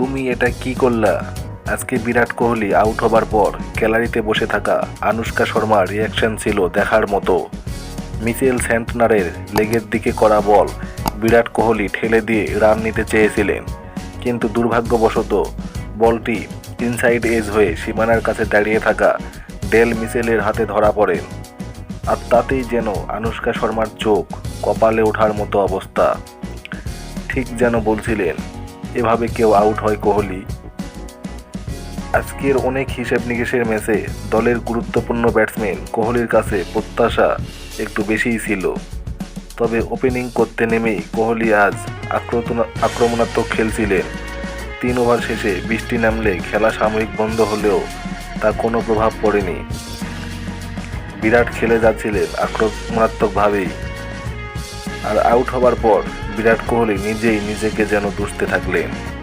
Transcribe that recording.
তুমি এটা কি করলা? আজকে বিরাট কোহলি আউট হবার পর গ্যালারিতে বসে থাকা আনুষ্কা শর্মার রিয়াকশন ছিল দেখার মতো। মিচেল স্যান্টনারের লেগের দিকে করা বল বিরাট কোহলি ঠেলে দিয়ে রান নিতে চেয়েছিলেন। কিন্তু দুর্ভাগ্যবশত বলটি ইনসাইড এজ হয়ে সীমানার কাছে দাঁড়িয়ে থাকা ডেল মিচেলের হাতে ধরা পড়েন। আর তাতেই যেন আনুষ্কা শর্মার চোখ কপালে ওঠার মতো অবস্থা। ঠিক যেন বলছিলেন এভাবে কেউ আউট হয় কোহলি। আজকের অনেক হিসেব নিকেশের ম্যাচে দলের গুরুত্বপূর্ণ ব্যাটসম্যান কোহলির কাছে প্রত্যাশা একটু বেশিই ছিল। তবে ওপেনিং করতে নেমেই কোহলি আজ আক্রমণাত্মক খেলছিলেন। তিন ওভার শেষে বৃষ্টি নামলে খেলা সাময়িক বন্ধ হলেও তা কোনো প্রভাব পড়েনি। বিরাট খেলে যাচ্ছিলেন আক্রমণাত্মকভাবেই। আর আউট হবার পর বিরাট কোহলি নিজেই নিজেকে যেন দুষতে থাকলেন।